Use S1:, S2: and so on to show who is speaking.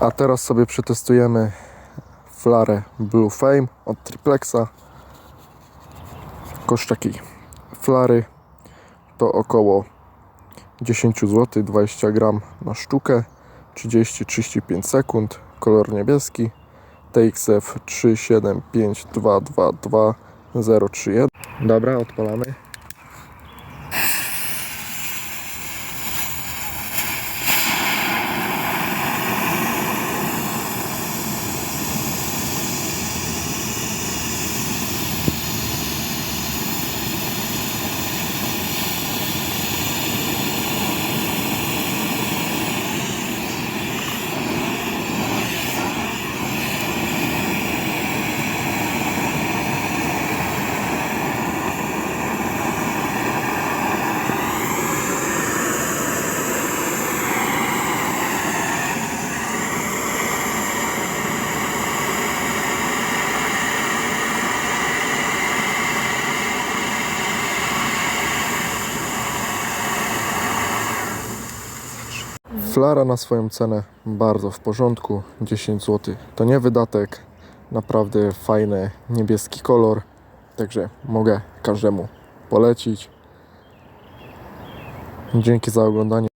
S1: A teraz sobie przetestujemy flarę Blue Fame od Triplexa. Koszt flary to około 10 zł, 20 gram na sztukę, 30-35 sekund, kolor niebieski, TXF 375222 Dobra, odpalamy. Flara na swoją cenę bardzo w porządku, 10 zł. To nie wydatek, naprawdę fajny niebieski kolor, także mogę każdemu polecić. Dzięki za oglądanie.